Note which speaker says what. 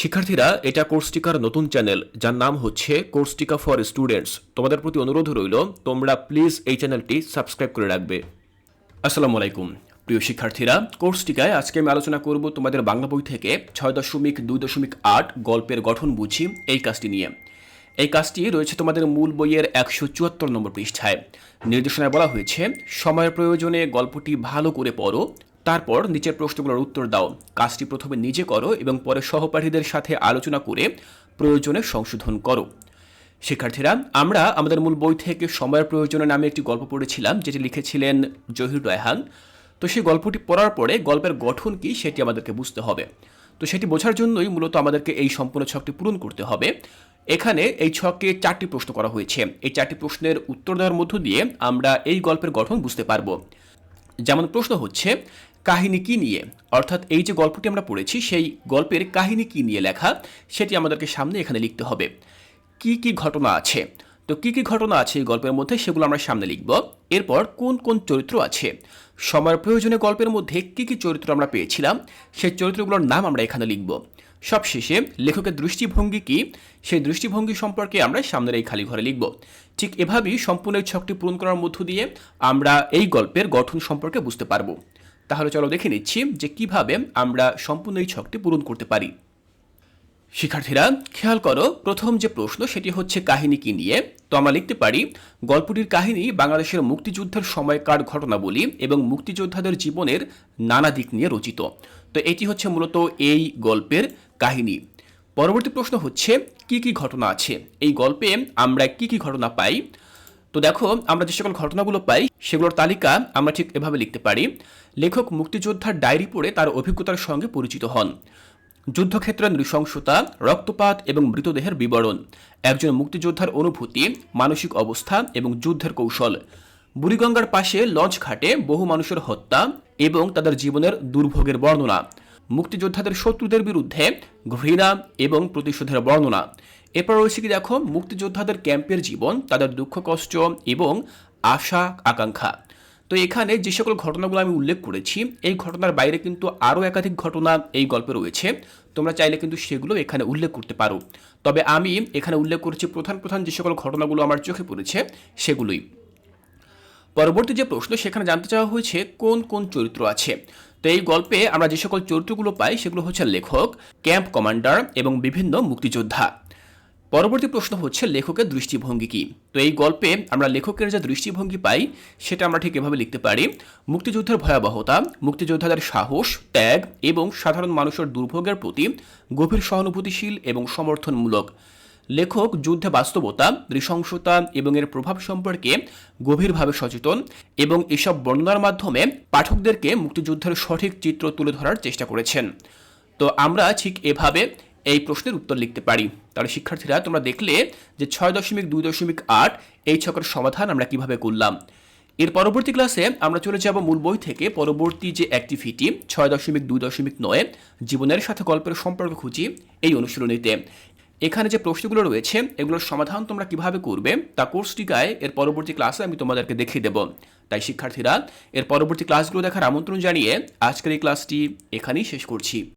Speaker 1: শিক্ষার্থীরা এটা কোর্সটিকার নতুন চ্যানেল যার নাম হচ্ছে কোর্সটিকা ফর স্টুডেন্টস তোমাদের প্রতি অনুরোধ রইল, তোমরা প্লিজ এই চ্যানেলটি সাবস্ক্রাইব করে রাখবে। আসসালামু আলাইকুম। প্রিয় শিক্ষার্থীরা কোর্সটিকায় আজকে আমি আলোচনা করব তোমাদের বাংলা বই থেকে ছয় দশমিক দুই দশমিক আট গল্পের গঠন বুঝি এই কাজটি নিয়ে। এই কাজটি রয়েছে তোমাদের মূল বইয়ের একশো চুয়াত্তর নম্বর পৃষ্ঠায়। নির্দেশনায় বলা হয়েছে, সময়ের প্রয়োজনে গল্পটি ভালো করে পড়ো তারপর নিচের প্রশ্নগুলোর উত্তর দাও। কাজটি প্রথমে নিজে করো এবং পরে সহপাঠীদের সাথে আলোচনা করে প্রয়োজনে সংশোধন করো। শিক্ষার্থীরা, আমরা আমাদের মূল বই থেকে সময়ের প্রয়োজনে নামে একটি গল্প পড়েছিলাম, যেটি লিখেছিলেন জহির রায়হান। তো সেই গল্পটি পড়ার পরে গল্পের গঠন কি সেটি আমাদেরকে বুঝতে হবে। তো সেটি বোঝার জন্যই মূলত আমাদেরকে এই সম্পূর্ণ ছকটি পূরণ করতে হবে। এখানে এই ছকে চারটি প্রশ্ন করা হয়েছে। এই চারটি প্রশ্নের উত্তর দেওয়ার মধ্য দিয়ে আমরা এই গল্পের গঠন বুঝতে পারব। যেমন প্রশ্ন হচ্ছে কাহিনী কি নিয়ে? অর্থাৎ এই যে গল্পটি আমরা পড়েছি, সেই গল্পের কাহিনী কি নিয়ে লেখা, সেটি আমাদেরকে সামনে এখানে লিখতে হবে। কি কি ঘটনা আছে? তো কি কি ঘটনা আছে এই গল্পের মধ্যে, সেগুলো আমরা সামনে লিখব। এরপর কোন কোন চরিত্র আছে? সময়ের প্রয়োজনে গল্পের মধ্যে কি কি চরিত্র আমরা পেয়েছিলাম, সেই চরিত্রগুলোর নাম আমরা এখানে লিখব। সবশেষে, লেখকের দৃষ্টিভঙ্গি কি? সেই দৃষ্টিভঙ্গি সম্পর্কে আমরা সামনের এই খালি ঘরে লিখব। ঠিক এভাবেই সম্পূর্ণ ছকটি পূরণ করার মধ্য দিয়ে আমরা এই গল্পের গঠন সম্পর্কে বুঝতে পারব। তাহলে চলো দেখে নিচ্ছি যে কীভাবে আমরা সম্পূর্ণ এই ছকটি পূরণ করতে পারি। শিক্ষার্থীরা, খেয়াল করো, প্রথম যে প্রশ্ন সেটি হচ্ছে কাহিনী কি নিয়ে? তো আমরা লিখতে পারি, গল্পটির কাহিনী বাংলাদেশের মুক্তিযুদ্ধের সময়কার ঘটনাবলী এবং মুক্তিযোদ্ধাদের জীবনের নানা দিক নিয়ে রচিত। তো এটি হচ্ছে মূলত এই গল্পের কাহিনী। পরবর্তী প্রশ্ন হচ্ছে, কি কি ঘটনা আছে? এই গল্পে আমরা কি কি ঘটনা পাই? তো দেখো, আমরা যে সকল ঘটনাগুলো পাই, সেগুলোর তালিকা আমরা ঠিক এভাবে লিখতে পারি। লেখক, মুক্তিযোদ্ধার ডায়েরি পড়ে তার অভিজ্ঞতার সঙ্গে পরিচিত হন। যুদ্ধক্ষেত্রে নৃশংসতা, রক্তপাত এবং মৃতদেহের বিবরণ। একজন মুক্তিযোদ্ধার অনুভূতি, মানসিক অবস্থা এবং যুদ্ধের কৌশল। বুড়িগঙ্গার পাশে লঞ্চ ঘাটে বহু মানুষের হত্যা এবং তাদের জীবনের দুর্ভোগের বর্ণনা। মুক্তিযোদ্ধাদের শত্রুদের বিরুদ্ধে ঘৃণা এবং প্রতিশোধের বর্ণনা। এরপর রয়েছে কি দেখো, মুক্তিযোদ্ধাদের ক্যাম্পের জীবন, তাদের দুঃখ, কষ্ট এবং আশা, আকাঙ্ক্ষা। তো এখানে যে সকল ঘটনাগুলো আমি উল্লেখ করেছি, এই ঘটনার বাইরে কিন্তু আরও একাধিক ঘটনা এই গল্পে রয়েছে। তোমরা চাইলে কিন্তু সেগুলো এখানে উল্লেখ করতে পারো। তবে আমি এখানে উল্লেখ করেছি প্রধান প্রধান যে সকল ঘটনাগুলো আমার চোখে পড়েছে, সেগুলোই। পরবর্তী যে প্রশ্ন, সেখানে জানতে চাওয়া হয়েছে, কোন কোন চরিত্র আছে? তো এই গল্পে আমরা যে সকল চরিত্রগুলো পাই, সেগুলো হচ্ছে লেখক, ক্যাম্প কমান্ডার এবং বিভিন্ন মুক্তিযোদ্ধা। পরবর্তী প্রশ্ন হচ্ছে লেখকের দৃষ্টিভঙ্গি কি? তো এই গল্পে আমরা লেখকের যে দৃষ্টিভঙ্গি পাই, সেটা আমরা ঠিক এভাবে লিখতে পারি। মুক্তিযুদ্ধের ভয়াবহতা, মুক্তিযোদ্ধাদের সাহস, ত্যাগ এবং সাধারণ মানুষের দুর্ভোগের প্রতি গভীর সহানুভূতিশীল এবং সমর্থনমূলক। লেখক যুদ্ধে বাস্তবতা, নৃশংসতা এবং এর প্রভাব সম্পর্কে গভীরভাবে সচেতন এবং এসব বর্ণনার মাধ্যমে পাঠকদেরকে মুক্তিযুদ্ধের সঠিক চিত্র তুলে ধরার চেষ্টা করেছেন। তো আমরা ঠিক এভাবে এই প্রশ্নের উত্তর লিখতে পারি। তাহলে শিক্ষার্থীরা, তোমরা দেখলে যে ছয় দশমিক দুই দশমিক আট এই ছকের সমাধান আমরা কীভাবে করলাম। এর পরবর্তী ক্লাসে আমরা চলে যাব মূল বই থেকে পরবর্তী যে অ্যাক্টিভিটি, ছয় দশমিক দুই দশমিক নয়, জীবনের সাথে গল্পের সম্পর্ক খুঁজি, এই অনুশীলনীতে। এখানে যে প্রশ্নগুলো রয়েছে, এগুলোর সমাধান তোমরা কীভাবে করবে, তা কোর্সটিকায় এর পরবর্তী ক্লাসে আমি তোমাদেরকে দেখিয়ে দেব। তাই শিক্ষার্থীরা, এর পরবর্তী ক্লাসগুলো দেখার আমন্ত্রণ জানিয়ে আজকের এই ক্লাসটি এখানেই শেষ করছি।